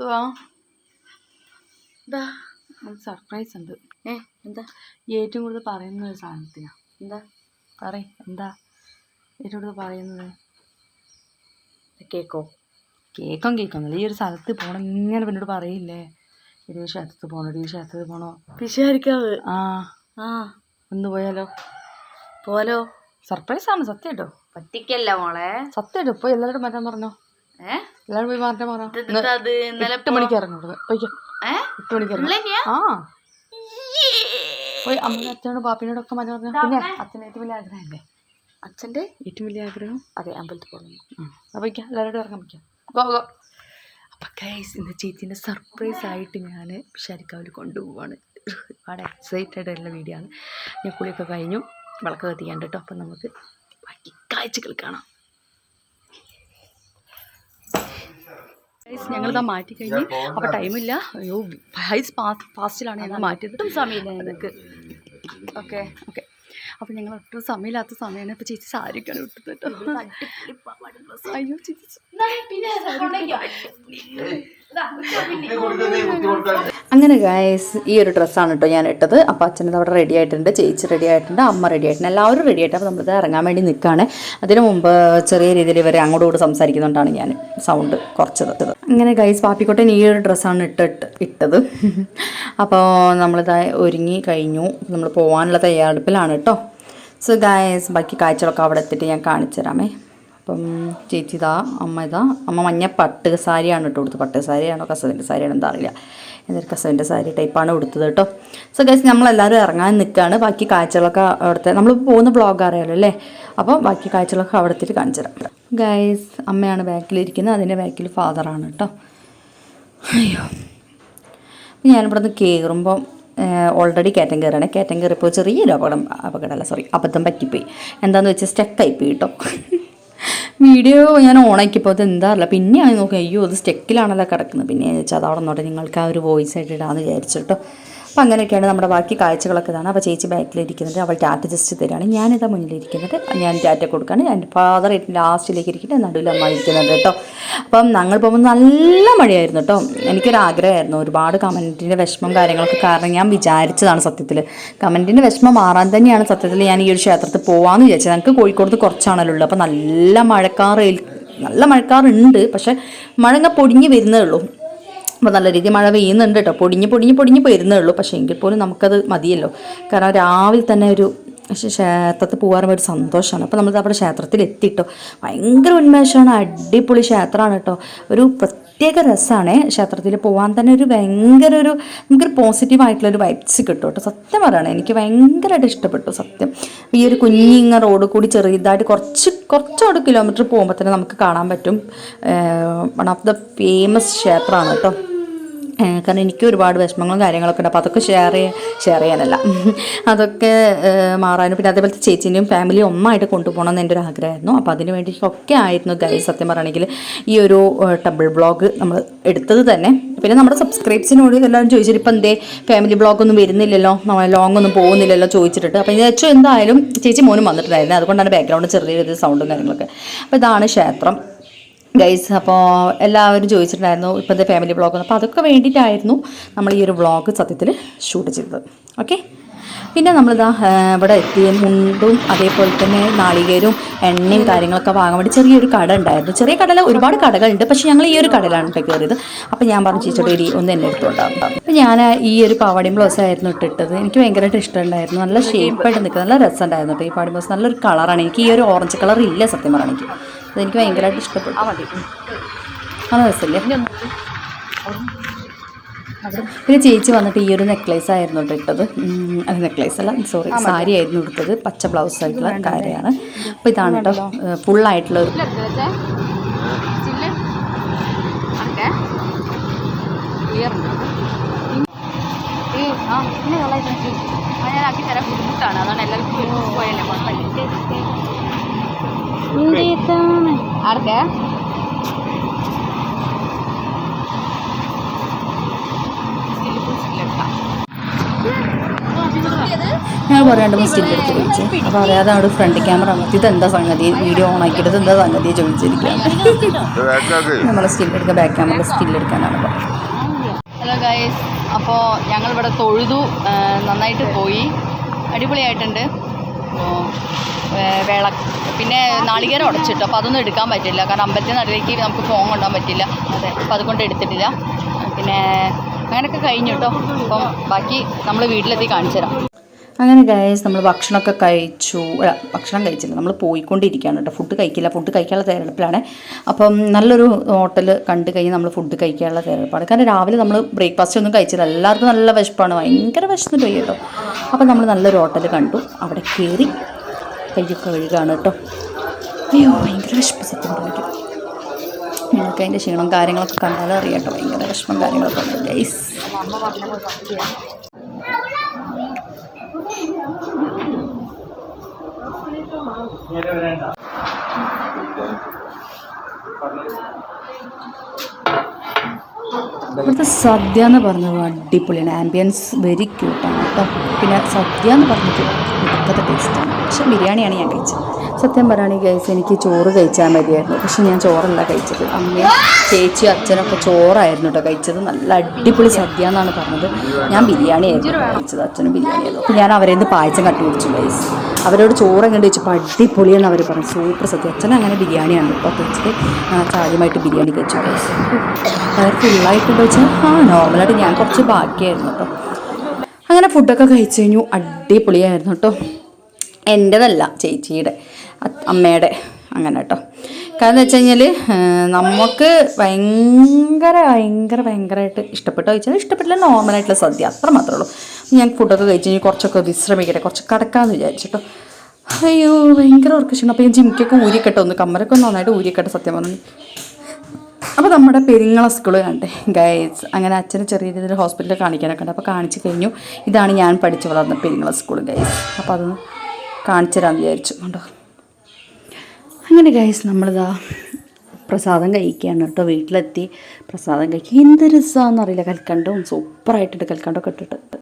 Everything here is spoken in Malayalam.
എന്തുവാ? എന്താ? സർപ്രൈസ് ഉണ്ട്. ഏ എന്താ? ഏറ്റവും കൂടുതൽ പറയുന്ന ഒരു സാധനത്തിനാ. എന്താ? പറ എന്താ? ഏറ്റവും കൂടുതൽ പറയുന്നത്? കേക്കോ? കേക്കും കേക്കും. ഈ ഒരു സ്ഥലത്ത് പോകണം ഇങ്ങനെ പിന്നോട് പറയില്ലേ? ഇതേ ക്ഷേത്രത്തിൽ പോകണോ ഈ ക്ഷേത്രത്തിൽ പോകണോ പിശാരിക്കാവ് ആ. ആ. ഒന്ന് പോയാലോ? പോലോ? സർപ്രൈസ് ആണ് സത്യം കേട്ടോ പറ്റിക്കല്ല മോളെ? സത്യം കേട്ടോ ഇപ്പോൾ എല്ലാവരോടും മാറ്റാൻ പറഞ്ഞോ? എല്ലാവരും പോയി മാറ്റാൻ പറഞ്ഞോ എട്ട് മണിക്ക് എട്ട് മണിക്ക്? ആ. പോയി അച്ഛനോട് പിന്നെ അച്ഛന്റെ ഏറ്റവും വലിയ ആഗ്രഹമല്ലേ? അച്ഛന്റെ ഏറ്റവും വലിയ ആഗ്രഹം? അതെ അമ്പലത്തിൽ പോകണം. അപ്പോൾ വയ്ക്കാം എല്ലാവരോടും ഇറങ്ങാൻ വയ്ക്കാം ഗോ ഗോ അപ്പം ഗൈസ് ഇന്ന് ചേച്ചീന്റെ സർപ്രൈസ് ആയിട്ട് ഞാൻ ഷരിക്കാവിൽ കൊണ്ടുപോവാണ്. ഒരുപാട് എക്സൈറ്റഡ് ആയിട്ടുള്ള വീഡിയോ ആണ്. ഞാൻ കുളിയൊക്കെ കഴിഞ്ഞു. വിളക്ക് കത്തിക്കാൻ കേട്ടോ അപ്പം നമുക്ക് ബാക്കി കാഴ്ചകൾ കാണാം. ഗൈസ് ഞങ്ങളിതാ മാറ്റി കഴിഞ്ഞ് അപ്പോൾ ടൈമില്ല. അയ്യോ ഹൈസ് ഫാസ്റ്റിലാണ് ഞങ്ങൾ മാറ്റിയത്. സമയമില്ല ഞങ്ങൾക്ക്. ഓക്കെ ഓക്കെ അപ്പോൾ ഞങ്ങൾ ഒട്ടും സമയമില്ലാത്ത സമയമാണ് ഇപ്പോൾ ചേച്ചി സാരിക്കാണ് വിട്ടത് കേട്ടോ അയ്യോ ചേച്ചി. അങ്ങനെ ഗായസ് ഈ ഒരു ഡ്രസ്സാണ് കേട്ടോ ഞാൻ ഇട്ടത്. അപ്പോൾ അച്ഛനത് അവിടെ റെഡി ആയിട്ടുണ്ട് ചേച്ചി റെഡി ആയിട്ടുണ്ട് അമ്മ റെഡി ആയിട്ടുണ്ട്. എല്ലാവരും റെഡി ആയിട്ട് അപ്പോൾ നമ്മളിത് ഇറങ്ങാൻ വേണ്ടി നിൽക്കുകയാണ് അതിനു മുമ്പ് ചെറിയ രീതിയിൽ ഇവർ അങ്ങോട്ടും ഇങ്ങോട്ട് സംസാരിക്കുന്നുകൊണ്ടാണ് ഞാൻ സൗണ്ട് കുറച്ചത്. അങ്ങനെ ഗൈസ് പാപ്പിക്കോട്ടൻ ഈ ഒരു ഡ്രസ്സാണ് ഇട്ടിട്ട് ഇട്ടത്. അപ്പോൾ നമ്മളിത് ഒരുങ്ങി കഴിഞ്ഞു. നമ്മൾ പോകാനുള്ള തയ്യാറെടുപ്പിലാണ് കേട്ടോ സോ ഗായസ് ബാക്കി കാഴ്ചകളൊക്കെ അവിടെ എത്തിയിട്ട് ഞാൻ കാണിച്ചു തരാമേ അപ്പം ചേച്ചി ഇതാ അമ്മ ഇതാ. അമ്മ മഞ്ഞ പട്ട് സാരിയാണ് ഇട്ട് കൊടുത്തത്. പട്ട് സാരിയാണോ കസവിന്റെ സാരിയാണോ എന്താ അറിയില്ല എന്തൊരു കസവിന്റെ സാരി ടൈപ്പാണ് കൊടുത്തത് കേട്ടോ. സോ ഗൈസ് നമ്മളെല്ലാവരും ഇറങ്ങാൻ നിൽക്കുകയാണ് ബാക്കി കാഴ്ചകളൊക്കെ അവിടുത്തെ നമ്മൾ പോകുന്ന ബ്ലോഗ് അറിയാലോ അല്ലേ? അപ്പോൾ ബാക്കി കാഴ്ചകളൊക്കെ അവിടെ എത്തിയിട്ട് കാണിച്ചു തരാം. ഗൈസ് അമ്മയാണ് ബാക്കിലിരിക്കുന്നത്. അതിന്റെ ബാക്കിൽ ഫാദറാണ് കേട്ടോ. അയ്യോ. ഞാനിവിടെ നിന്ന് കയറുമ്പോൾ ഓൾറെഡി കയറ്റം കയറാണ് കയറ്റം കയറിയപ്പോൾ ചെറിയൊരു അപകടം അപകടമല്ല സോറി അബദ്ധം പറ്റിപ്പോയി. എന്താണെന്ന് വെച്ചാൽ സ്റ്റക്കായിപ്പോയി കേട്ടോ. വീഡിയോ ഞാൻ ഓണാക്കിയപ്പോൾ അത് എന്താ അറിയില്ല. പിന്നെയാണ് നോക്കുക അയ്യോ അത് സ്റ്റെക്കിലാണല്ലോ കിടക്കുന്നത്. പിന്നെ ഞാൻ വെച്ചാൽ അത് നിന്നോട്ടെ നിങ്ങൾക്ക് ആ ഒരു വോയിസ് ആയിട്ട് ഇടാമെന്ന് വിചാരിച്ചു കേട്ടോ. അപ്പോൾ അങ്ങനെയൊക്കെയാണ് നമ്മുടെ ബാക്കി കാഴ്ചകളൊക്കെ ഇതാണ്. അപ്പോൾ ചേച്ചി ബാക്കിലിരിക്കുന്നത് അവൾ ടാറ്റ ജസ്റ്റ് തരികയാണ്. ഞാനിതാ മുന്നിലിരിക്കുന്നത്. ഞാൻ ടാറ്റ കൊടുക്കുകയാണ്. എന്റെ ഫാദർ ലാസ്റ്റിലേക്ക് ഇരിക്കുന്നത് നടുവിൽ അമ്മ ഇരിക്കുന്നത് കേട്ടോ. അപ്പം ഞങ്ങൾ പോകുമ്പോൾ നല്ല മഴയായിരുന്നു കേട്ടോ. എനിക്കൊരാഗ്രഹമായിരുന്നു. ഒരുപാട് കമന്റിന്റെ വിഷമം കാര്യങ്ങളൊക്കെ കാരണം ഞാൻ വിചാരിച്ചതാണ് സത്യത്തിൽ. കമന്റിന്റെ വിഷമം മാറാൻ തന്നെയാണ് സത്യത്തിൽ ഞാൻ ഈ ഒരു ക്ഷേത്രത്തിൽ പോകാമെന്ന് വിചാരിച്ചത്. ഞങ്ങൾക്ക് കോഴിക്കോട് കുറച്ചാണല്ലോ ഉള്ളത് അപ്പോൾ നല്ല മഴക്കാർ നല്ല മഴക്കാറുണ്ട്. പക്ഷേ മഴങ്ങ പൊടിഞ്ഞ് വരുന്നേ ഉള്ളൂ. അപ്പോൾ നല്ല രീതിയിൽ മഴ പെയ്യുന്നുണ്ട് കേട്ടോ പൊടിഞ്ഞ് പൊടിഞ്ഞ് പൊടിഞ്ഞ് പോയിരുന്നേ ഉള്ളൂ. പക്ഷേ എങ്കിൽ പോലും നമുക്കത് മതിയല്ലോ. കാരണം രാവിലെ തന്നെ ഒരു ക്ഷ- ക്ഷേത്രത്തിൽ പോകാറുമ്പോൾ ഒരു സന്തോഷമാണ്. അപ്പോൾ നമ്മൾ അവിടെ ക്ഷേത്രത്തിൽ എത്തിയിട്ടോ ഭയങ്കര ഉന്മേഷമാണ്. അടിപൊളി ക്ഷേത്രമാണ് കേട്ടോ ഒരു പ്രത്യേക രസമാണ് ക്ഷേത്രത്തിൽ പോകാൻ തന്നെ ഒരു ഭയങ്കര ഒരു നമുക്കൊരു പോസിറ്റീവ് ആയിട്ടുള്ള ഒരു വൈബ്സ് കിട്ടും കേട്ടോ സത്യം പറയണേ എനിക്ക് ഭയങ്കരമായിട്ട് ഇഷ്ടപ്പെട്ടു സത്യം. ഈ ഒരു കുഞ്ഞിങ്ങ റോഡ് കൂടി ചെറിയതായിട്ട് കുറച്ച് കുറച്ചോട് കിലോമീറ്റർ പോകുമ്പോൾ തന്നെ നമുക്ക് കാണാൻ പറ്റും. വൺ ഓഫ് ദ ഫേമസ് ക്ഷേത്രമാണ് കേട്ടോ കാരണം എനിക്ക് ഒരുപാട് വിഷമങ്ങളും കാര്യങ്ങളൊക്കെ ഉണ്ട്. അപ്പോൾ അതൊക്കെ ഷെയർ ചെയ്യാൻ ഷെയർ ചെയ്യാനല്ല. അതൊക്കെ മാറാനും പിന്നെ അതേപോലത്തെ ചേച്ചീന്റെയും ഫാമിലിയും ഒന്നായിട്ട് കൊണ്ടുപോകണം എന്ന് എന്റെ ഒരു ആഗ്രഹമായിരുന്നു അപ്പോൾ അതിന് വേണ്ടിയിട്ടൊക്കെ ആയിരുന്നു ഗൈ സത്യം പറയുകയാണെങ്കിൽ ഈ ഒരു ടബിൾ ബ്ലോഗ് നമ്മൾ എടുത്തത് തന്നെ. പിന്നെ നമ്മുടെ സബ്സ്ക്രൈബ്സിനോട് എല്ലാവരും ചോദിച്ചിട്ട് ഇപ്പം എന്തേ? ഫാമിലി ബ്ലോഗൊന്നും വരുന്നില്ലല്ലോ. നമ്മൾ ലോങ് ഒന്നും പോകുന്നില്ലല്ലോ ചോദിച്ചിട്ട് അപ്പോൾ ഇത് വെച്ചോ എന്തായാലും ചേച്ചി മോനും വന്നിട്ടുണ്ടായിരുന്നു. അതുകൊണ്ടാണ് ബാക്ക്ഗ്രൗണ്ട് ചെറിയൊരു സൗണ്ടും കാര്യങ്ങളൊക്കെ. അപ്പോൾ ഇതാണ് ക്ഷേത്രം. ഗൈസ് അപ്പോൾ എല്ലാവരും ചോദിച്ചിട്ടുണ്ടായിരുന്നു ഇപ്പോഴത്തെ ഫാമിലി വ്ളോഗ് അപ്പോൾ അതൊക്കെ വേണ്ടിയിട്ടായിരുന്നു നമ്മൾ ഈ ഒരു വ്ളോഗ് സത്യത്തിൽ ഷൂട്ട് ചെയ്തത്. ഓക്കെ പിന്നെ നമ്മളിതാ ഇവിടെ എത്തിയ മുണ്ടും അതേപോലെ തന്നെ നാളികേരും എണ്ണയും കാര്യങ്ങളൊക്കെ വാങ്ങാൻ വേണ്ടി ചെറിയൊരു കട ഉണ്ടായിരുന്നു. ചെറിയ കടൽ ഒരുപാട് കടകളുണ്ട്. പക്ഷെ ഞങ്ങൾ ഈ ഒരു കടയിലാണ് കേട്ടോ കയറിയത്. അപ്പം ഞാൻ പറഞ്ഞു ചേച്ചിയുടെ ഒന്ന് എന്നെ എടുത്തുകൊണ്ടാകും അപ്പം ഞാൻ ഈ ഒരു പാവാടിയും ബ്ലൗസ് ആയിരുന്നു ഇട്ടിട്ടത്. എനിക്ക് ഭയങ്കരമായിട്ട് ഇഷ്ടമുണ്ടായിരുന്നു. നല്ല ഷേപ്പായിട്ട് നിൽക്കുക നല്ല രസമുണ്ടായിരുന്നു ഈ പാവാടി ബ്ലൗസ്. നല്ലൊരു കളറാണ്. എനിക്ക് ഈ ഒരു ഓറഞ്ച് കളർ ഇല്ല സത്യം പറയുകയാണെങ്കിൽ അതെനിക്ക് ഭയങ്കരമായിട്ട് ഇഷ്ടപ്പെട്ടു. നല്ല രസമില്ലേ? പിന്നെ ചേച്ചി വന്നിട്ട് ഈ ഒരു നെക്ലേസ് ആയിരുന്നു കേട്ടോ ഇട്ടത്. അത് നെക്ലേസ് അല്ല സോറി സാരി ആയിരുന്നു എടുത്തത് പച്ച ബ്ലൗസ് ആയിട്ടുള്ള കാര്യമാണ്. അപ്പോൾ ഇതാണ് കേട്ടോ ഫുള്ളായിട്ടുള്ള ഒരു ഞാൻ ആക്കി തരാൻ ബുദ്ധിമുട്ടാണ്. അതാണ് എല്ലാവർക്കും പോയല്ലേ ആർക്കെ? ഞാൻ പറയാണ്ട് മിസ്റ്റേക്ക് എടുത്ത് ചോദിച്ചു. അപ്പോൾ അറിയാതെ അവിടെ ഫ്രണ്ട് ക്യാമറ അമർത്തി. ഇതെന്താ സംഗതി? വീഡിയോ ഓൺ ആക്കിയിട്ട് എന്താ സംഗതി ചോദിച്ചിരിക്കുകയാണ്. നമ്മൾ സ്റ്റിൽ എടുക്കുക ബാക്ക് ക്യാമറ സ്റ്റിൽ എടുക്കാനാണ് ഹലോ ഗൈസ് അപ്പോൾ ഞങ്ങളിവിടെ തൊഴുതു നന്നായിട്ട് പോയി. അടിപൊളിയായിട്ടുണ്ട്. വേള പിന്നെ നാളികേരം ഉടച്ചിട്ടു. അപ്പോൾ അതൊന്നും എടുക്കാൻ പറ്റില്ല. കാരണം അമ്പലത്തിൽ നടുവേക്ക് നമുക്ക് ഫോൺ കൊണ്ടുപോകാൻ പറ്റില്ല. അതെ. അപ്പോൾ അതുകൊണ്ട് എടുത്തിട്ടില്ല. പിന്നെ അങ്ങനെയൊക്കെ കഴിഞ്ഞു കേട്ടോ അപ്പം ബാക്കി നമ്മൾ വീട്ടിലെത്തി കാണിച്ചു തരാം അങ്ങനെ ഗൈസ് നമ്മൾ ഭക്ഷണമൊക്കെ കഴിച്ചു. ഭക്ഷണം കഴിച്ചില്ല. നമ്മൾ പോയിക്കൊണ്ടിരിക്കുകയാണ് കേട്ടോ. ഫുഡ് കഴിക്കില്ല. ഫുഡ് കഴിക്കാനുള്ള തയ്യാറെടുപ്പിലാണ് അപ്പം നല്ലൊരു ഹോട്ടൽ കണ്ടു കഴിഞ്ഞ് നമ്മൾ ഫുഡ് കഴിക്കാനുള്ള തയ്യാറെടുപ്പാണ് കാരണം രാവിലെ നമ്മൾ ബ്രേക്ക്ഫാസ്റ്റ് ഒന്നും കഴിച്ചില്ല. എല്ലാവർക്കും നല്ല വിശപ്പാണ്. ഭയങ്കര വിശന്നിട്ട് പോയി കേട്ടോ. അപ്പം നമ്മൾ നല്ലൊരു ഹോട്ടൽ കണ്ടു. അവിടെ കയറി കയ്യൊക്കെ കഴുകുകയാണ് കേട്ടോ. അയ്യോ ഭയങ്കര വിശപ്പ് സത്യം പറഞ്ഞു. നിങ്ങൾക്ക് അതിന്റെ ക്ഷീണം കാര്യങ്ങളൊക്കെ കണ്ടാലും അറിയാം കേട്ടോ. ഭയങ്കര വിഷമം കാര്യങ്ങളൊക്കെ ഉണ്ട് ഗൈസ് ഇവിടുത്തെ സദ്യ എന്ന് പറഞ്ഞത് അടിപൊളിയാണ്. ആംബിയൻസ് വെരി ക്യൂട്ടാണ് കേട്ടോ. പിന്നെ സദ്യ എന്ന് പറഞ്ഞിട്ട് ഇപ്പോഴത്തെ ടേസ്റ്റാണ് പക്ഷെ ബിരിയാണിയാണ് ഞാൻ കഴിച്ചത്. സത്യം പറയുകയാണെങ്കിൽ ഗൈസ് എനിക്ക് ചോറ് കഴിച്ചാൽ മതിയായിരുന്നു. പക്ഷെ ഞാൻ ചോറല്ല കഴിച്ചത്. അമ്മയും ചേച്ചി അച്ഛനൊക്കെ ചോറായിരുന്നു കേട്ടോ കഴിച്ചത്. നല്ല അടിപൊളി സദ്യ എന്നാണ് പറഞ്ഞത്. ഞാൻ ബിരിയാണി ആയിരുന്നു കഴിച്ചത്. അച്ഛനും ബിരിയാണി ആയിരുന്നു. അപ്പോൾ ഞാൻ അവരെ പായസം കട്ടി കുടിച്ചു ഗൈസ് അവരോട് ചോറ് എങ്ങനെ വെച്ചപ്പോൾ അടിപൊളിയെന്ന് അവർ പറഞ്ഞു. സൂപ്പർ സദ്യ. അച്ഛൻ അങ്ങനെ ബിരിയാണിയാണ് ഇപ്പോൾ കഴിച്ചത് ആദ്യമായിട്ട് ബിരിയാണി കഴിച്ചു ഗൈസ് അവർ ഫുള്ളായിട്ട് കഴിച്ചാൽ ആ നോർമലായിട്ട് ഞാൻ കുറച്ച് ബാക്കിയായിരുന്നു കേട്ടോ. അങ്ങനെ ഫുഡൊക്കെ കഴിച്ചു കഴിഞ്ഞു. അടിപൊളിയായിരുന്നു കേട്ടോ. എന്റെതല്ല ചേച്ചിയുടെ അമ്മയുടെ അങ്ങനെ കേട്ടോ. കാരണം എന്ന് വെച്ച് കഴിഞ്ഞാൽ നമുക്ക് ഭയങ്കര ഭയങ്കര ഭയങ്കരമായിട്ട് ഇഷ്ടപ്പെട്ടോ ചോദിച്ചാൽ ഇഷ്ടപ്പെട്ടില്ല നോർമലായിട്ടുള്ള സദ്യ അത്ര മാത്രമേ ഉള്ളൂ. ഞാൻ ഫുഡൊക്കെ കഴിച്ച് കഴിഞ്ഞ് കുറച്ചൊക്കെ വിശ്രമിക്കട്ടെ കുറച്ച് കിടക്കാമെന്ന് വിചാരിച്ചിട്ടോ. അയ്യോ ഭയങ്കര ഉറക്കക്ഷണം അപ്പോൾ ഞാൻ ജിമിക്കൊക്കെ ഊരിക്കട്ടെ ഒന്ന് കമ്മരൊക്കെ ഒന്ന് നന്നായിട്ട് ഊരിക്കട്ടെ സത്യം പറഞ്ഞു അപ്പോൾ നമ്മുടെ പെരിങ്ങള സ്കൂൾ കണ്ടേ ഗൈസ് അങ്ങനെ അച്ഛനെ ചെറിയ രീതിയിൽ ഹോസ്പിറ്റലിൽ കാണിക്കാനൊക്കെ ഉണ്ട്. അപ്പോൾ കാണിച്ചു കഴിഞ്ഞു. ഇതാണ് ഞാൻ പഠിച്ചു വളർന്ന പെരിങ്ങള സ്കൂൾ ഗൈസ് അപ്പോൾ അതൊന്ന് കാണിച്ചു തരാമെന്ന് വിചാരിച്ചു. കണ്ടോ? അങ്ങനെ ഗൈസ് നമ്മളിതാ പ്രസാദം കഴിക്കുകയാണ് കേട്ടോ. വീട്ടിലെത്തി പ്രസാദം കഴിക്കുക. എന്ത് രസമാണെന്നറിയില്ല കൽക്കണ്ടവും സൂപ്പറായിട്ടുണ്ട് കൽക്കണ്ടമൊക്കെ ഇട്ടിട്ട്.